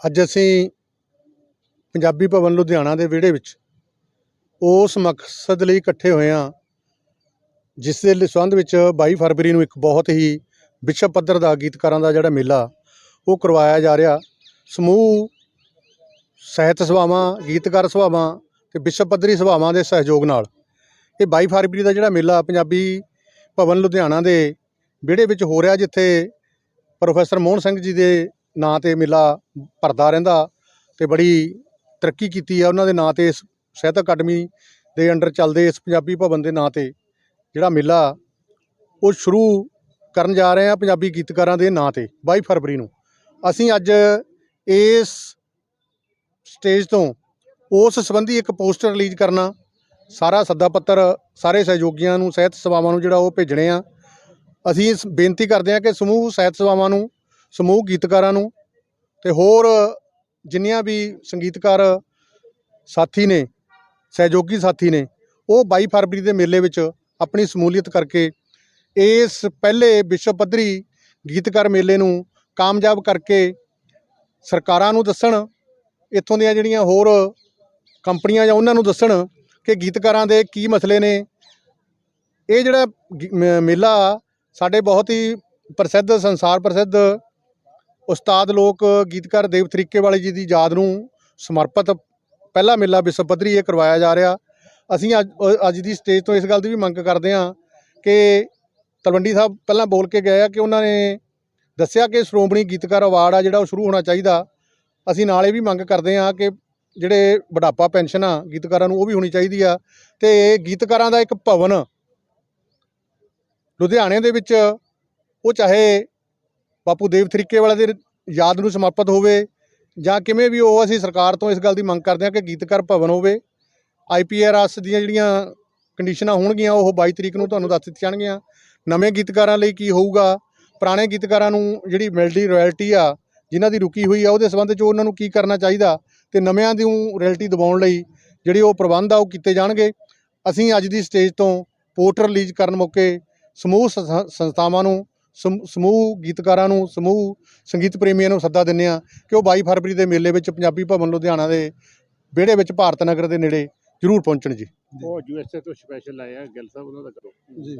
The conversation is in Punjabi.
ਅੱਜ ਅਸੀਂ ਪੰਜਾਬੀ ਭਵਨ ਲੁਧਿਆਣਾ ਦੇ ਵਿਹੜੇ ਵਿੱਚ ਉਸ ਮਕਸਦ ਲਈ ਇਕੱਠੇ ਹੋਏ ਹਾਂ, ਜਿਸ ਦੇ ਸੰਬੰਧ ਵਿੱਚ 22 ਫਰਵਰੀ ਨੂੰ ਇੱਕ ਬਹੁਤ ਹੀ ਵਿਸ਼ਵ ਪੱਧਰ ਦਾ ਗੀਤਕਾਰਾਂ ਦਾ ਜਿਹੜਾ ਮੇਲਾ ਉਹ ਕਰਵਾਇਆ ਜਾ ਰਿਹਾ। ਸਮੂਹ ਸਾਹਿਤ ਸਭਾਵਾਂ, ਗੀਤਕਾਰ ਸਭਾਵਾਂ ਤੇ ਵਿਸ਼ਵ ਪੱਧਰੀ ਸਭਾਵਾਂ ਦੇ ਸਹਿਯੋਗ ਨਾਲ ਇਹ 22 ਫਰਵਰੀ ਦਾ ਜਿਹੜਾ ਮੇਲਾ ਪੰਜਾਬੀ ਭਵਨ ਲੁਧਿਆਣਾ ਦੇ ਵਿਹੜੇ ਵਿੱਚ ਹੋ ਰਿਹਾ, ਜਿੱਥੇ ਪ੍ਰੋਫੈਸਰ ਮੋਹਨ ਸਿੰਘ ਜੀ ਦੇ ਨਾਂ ਤੇ ਮੇਲਾ ਭਰਦਾ ਰਹਿੰਦਾ ਤੇ ਬੜੀ ਤਰੱਕੀ ਕੀਤੀ ਆ ਉਹਨਾਂ ਦੇ ਨਾਂ ਤੇ ਇਸ ਸਾਹਿਤ ਅਕਾਡਮੀ ਦੇ ਅੰਡਰ ਚੱਲਦੇ ਇਸ ਪੰਜਾਬੀ ਭਵਨ ਦੇ ਨਾਂ ਤੇ ਜਿਹੜਾ ਮੇਲਾ ਉਹ ਸ਼ੁਰੂ ਕਰਨ ਜਾ ਰਹੇ ਆ ਪੰਜਾਬੀ ਗੀਤਕਾਰਾਂ ਦੇ ਨਾਂ ਤੇ 22 ਫਰਵਰੀ ਨੂੰ। ਅਸੀਂ ਅੱਜ ਇਸ ਸਟੇਜ ਤੋਂ ਉਸ ਸੰਬੰਧੀ ਇੱਕ ਪੋਸਟਰ ਰਿਲੀਜ਼ ਕਰਨਾ, ਸਾਰਾ ਸੱਦਾ ਪੱਤਰ, ਸਾਰੇ ਸਹਿਯੋਗੀਆਂ ਨੂੰ, ਸਾਹਿਤ ਸੇਵਾਵਾਂ ਨੂੰ ਜਿਹੜਾ ਉਹ ਭੇਜਣੇ ਆ। ਅਸੀਂ ਬੇਨਤੀ ਕਰਦੇ ਹਾਂ ਕਿ ਸਮੂਹ ਸਾਹਿਤ ਸੇਵਾਵਾਂ ਨੂੰ ਸਮੂਹ ਗੀਤਕਾਰਾਂ ਨੂੰ ਤੇ ਹੋਰ ਜਿੰਨੀਆਂ ਵੀ ਸੰਗੀਤਕਾਰ ਸਾਥੀ ਨੇ, ਸਹਿਯੋਗੀ ਸਾਥੀ ਨੇ, ਉਹ 22 ਫਰਵਰੀ ਦੇ ਮੇਲੇ ਵਿੱਚ ਆਪਣੀ ਸਮੂਲੀਅਤ ਕਰਕੇ ਇਸ ਪਹਿਲੇ ਵਿਸ਼ਵ ਪੱਧਰੀ ਗੀਤਕਾਰ ਮੇਲੇ ਨੂੰ ਕਾਮਯਾਬ ਕਰਕੇ ਸਰਕਾਰਾਂ ਨੂੰ ਦੱਸਣ, ਇੱਥੋਂ ਦੀਆਂ ਜਿਹੜੀਆਂ ਹੋਰ ਕੰਪਨੀਆਂ ਜਾਂ ਉਹਨਾਂ ਨੂੰ ਦੱਸਣ ਕਿ ਗੀਤਕਾਰਾਂ ਦੇ ਕੀ ਮਸਲੇ ਨੇ। ਇਹ ਜਿਹੜਾ ਗੀ- ਮ- ਮੇਲਾ ਸਾਡੇ ਬਹੁਤ ਹੀ ਪ੍ਰਸਿੱਧ ਸੰਸਾਰ ਪ੍ਰਸਿੱਧ ਉਸਤਾਦ ਲੋਕ ਗੀਤਕਾਰ ਦੇਵ ਤਰੀਕੇ ਵਾਲੇ ਜੀ ਦੀ ਯਾਦ ਨੂੰ ਸਮਰਪਿਤ ਪਹਿਲਾ ਮੇਲਾ ਵਿਸ਼ਵ ਪੱਧਰੀ ਇਹ ਕਰਵਾਇਆ ਜਾ ਰਿਹਾ। ਅਸੀਂ ਅੱਜ ਅੱਜ ਦੀ ਸਟੇਜ ਤੋਂ ਇਸ ਗੱਲ ਦੀ ਵੀ ਮੰਗ ਕਰਦੇ ਹਾਂ ਕਿ ਤਲਵੰਡੀ ਸਾਹਿਬ ਪਹਿਲਾਂ ਬੋਲ ਕੇ ਗਏ ਆ ਕਿ ਉਹਨਾਂ ਨੇ ਦੱਸਿਆ ਕਿ ਸ਼੍ਰੋਮਣੀ ਗੀਤਕਾਰ ਅਵਾਰਡ ਆ ਜਿਹੜਾ ਉਹ ਸ਼ੁਰੂ ਹੋਣਾ ਚਾਹੀਦਾ। ਅਸੀਂ ਨਾਲ ਇਹ ਵੀ ਮੰਗ ਕਰਦੇ ਹਾਂ ਕਿ ਜਿਹੜੇ ਬੁਢਾਪਾ ਪੈਨਸ਼ਨ ਆ ਗੀਤਕਾਰਾਂ ਨੂੰ ਉਹ ਵੀ ਹੋਣੀ ਚਾਹੀਦੀ ਆ ਤੇ ਗੀਤਕਾਰਾਂ ਦਾ ਇੱਕ ਭਵਨ ਲੁਧਿਆਣੇ ਦੇ ਵਿੱਚ ਉਹ ਚਾਹੇ ਬਾਪੂ ਦੇਵ ਤਰੀਕੇ ਵਾਲੇ ਦੇ ਯਾਦ ਨੂੰ ਸਮਰਪਿਤ ਹੋਵੇ ਜਾਂ ਕਿਵੇਂ ਵੀ ਉਹ ਅਸੀਂ ਸਰਕਾਰ ਤੋਂ ਇਸ ਗੱਲ ਦੀ ਮੰਗ ਕਰਦੇ ਹਾਂ ਕਿ ਗੀਤਕਾਰ ਭਵਨ ਹੋਵੇ। ਆਈਪੀਆਰਐਸ ਦੀਆਂ ਜਿਹੜੀਆਂ ਕੰਡੀਸ਼ਨਾਂ ਹੋਣਗੀਆਂ, ਉਹ 22 ਤਰੀਕ ਨੂੰ ਤੁਹਾਨੂੰ ਦੱਸ ਦਿੱਤੀਆਂ ਜਾਣਗੀਆਂ। ਨਵੇਂ ਗੀਤਕਾਰਾਂ ਲਈ ਕੀ ਹੋਊਗਾ, ਪੁਰਾਣੇ ਗੀਤਕਾਰਾਂ ਨੂੰ ਜਿਹੜੀ ਮਿਲਦੀ ਰਾਇਲਟੀ ਆ, ਜਿਨ੍ਹਾਂ ਦੀ ਰੁਕੀ ਹੋਈ ਆ, ਉਹਦੇ ਸੰਬੰਧ 'ਚ ਉਹਨਾਂ ਨੂੰ ਕੀ ਕਰਨਾ ਚਾਹੀਦਾ ਤੇ ਨਵਿਆਂ ਦੀ ਰਾਇਲਟੀ ਦਿਵਾਉਣ ਲਈ ਜਿਹੜੇ ਉਹ ਪ੍ਰਬੰਧ ਆ, ਉਹ ਕੀਤੇ ਜਾਣਗੇ। ਅਸੀਂ ਅੱਜ ਦੀ ਸਟੇਜ ਤੋਂ ਪੋਸਟਰ ਰਿਲੀਜ਼ ਕਰਨ ਮੌਕੇ ਸਮੂਹ ਸੰਸਥਾ- ਸੰਸਥਾਵਾਂ ਨੂੰ ਸਮੂਹ ਗੀਤਕਾਰਾਂ ਨੂੰ ਸਮੂਹ ਸੰਗੀਤ ਪ੍ਰੇਮੀਆਂ ਨੂੰ ਸੱਦਾ ਦਿੰਦੇ ਆ ਕਿ ਉਹ 22 ਫਰਵਰੀ ਦੇ ਮੇਲੇ ਵਿੱਚ ਪੰਜਾਬੀ ਭਵਨ ਲੁਧਿਆਣਾ ਦੇ ਵਿਹੜੇ ਵਿੱਚ ਭਾਰਤ ਨਗਰ ਦੇ ਨੇੜੇ ਜ਼ਰੂਰ ਪਹੁੰਚਣ ਜੀ। ਉਹ ਯੂਐਸਏ ਤੋਂ ਸਪੈਸ਼ਲ ਆਇਆ ਗਿੱਲ ਸਾਹਿਬ ਉਹਨਾਂ ਦਾ ਕਰੋ। ਜੀ।